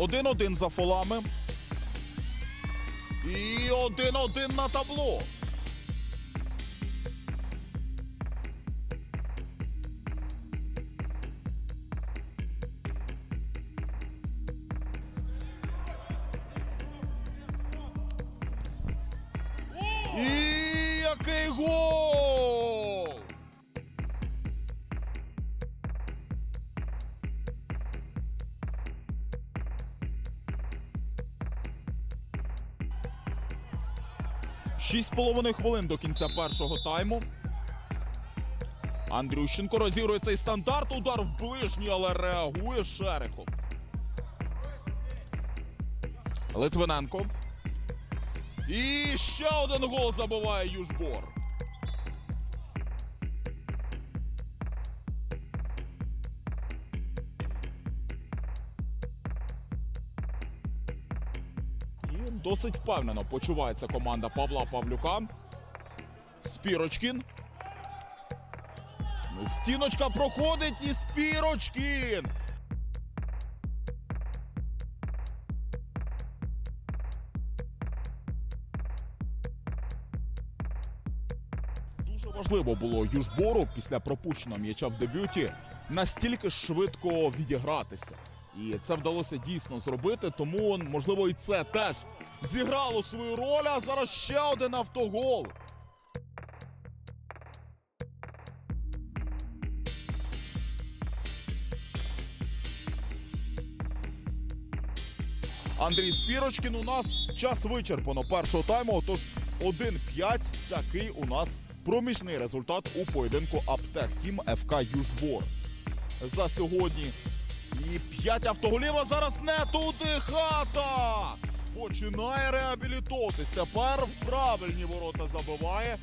Один-один за фолами. І один-один на табло. І який гол! Шість з половиною хвилин до кінця першого тайму. Андрющенко розігрує цей стандарт. Удар в ближній, але реагує Шерехов. Литвиненко. І ще один гол забиває Южбор. Досить впевнено почувається команда Павла Павлюка. Спірочкін. Стіночка проходить і Спірочкін. Дуже важливо було Южбору після пропущеного м'яча в дебюті настільки швидко відігратися. І це вдалося дійсно зробити, тому можливо і це теж зіграло свою роль. А зараз ще один автогол. Андрій Спірочкін. У нас час вичерпано першого тайму. Отож 1-5. Такий у нас проміжний результат у поєдинку Аптек Тім ФК Южбор. За сьогодні. І 5 автоголів, а зараз не туди хата. Починає реабілітовуватись. Тепер в правильні ворота забиває.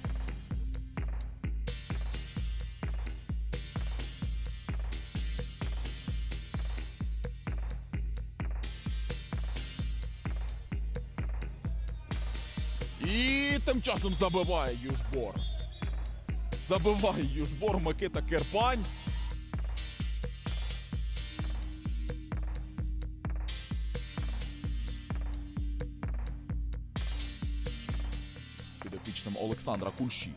І тим часом забиває Южбор. Забиває Южбор Микита Керпань. Підопічним Олександра Кульші.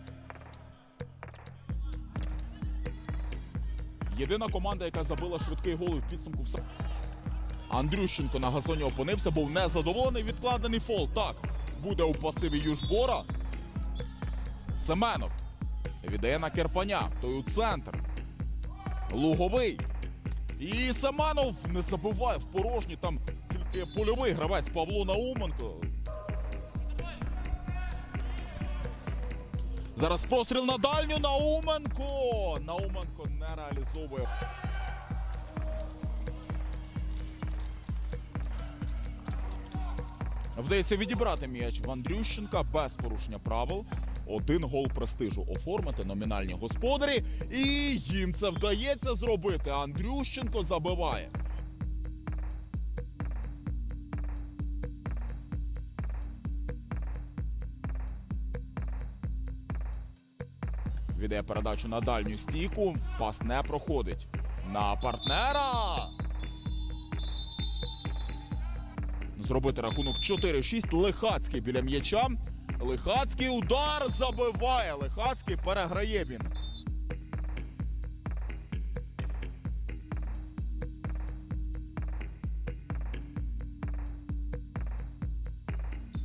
Єдина команда, яка забила швидкий гол в підсумку все. Андрющенко на газоні опинився, був незадоволений. Відкладений фол. Так, буде у пасиві Южбора. Семенов віддає на Керпаня. Той у центр. Луговий. І Семенов не забиває в порожні. Там тільки польовий гравець Павло Науменко. Зараз простріл на дальню Науменко. Науменко не реалізовує. Вдається відібрати м'яч в Андрющенка без порушення правил. Один гол престижу оформити номінальні господарі. І їм це вдається зробити. Андрющенко забиває. Віддає передачу на дальню стійку. Пас не проходить. На партнера. Зробити рахунок 4-6. Лихацький біля м'яча. Лихацький удар забиває. Лихацький переграє він.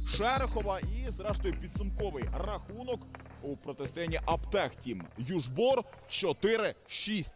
Шерехова. І, зрештою, підсумковий рахунок у протистоянні Аптек Тім Южбор 4-6.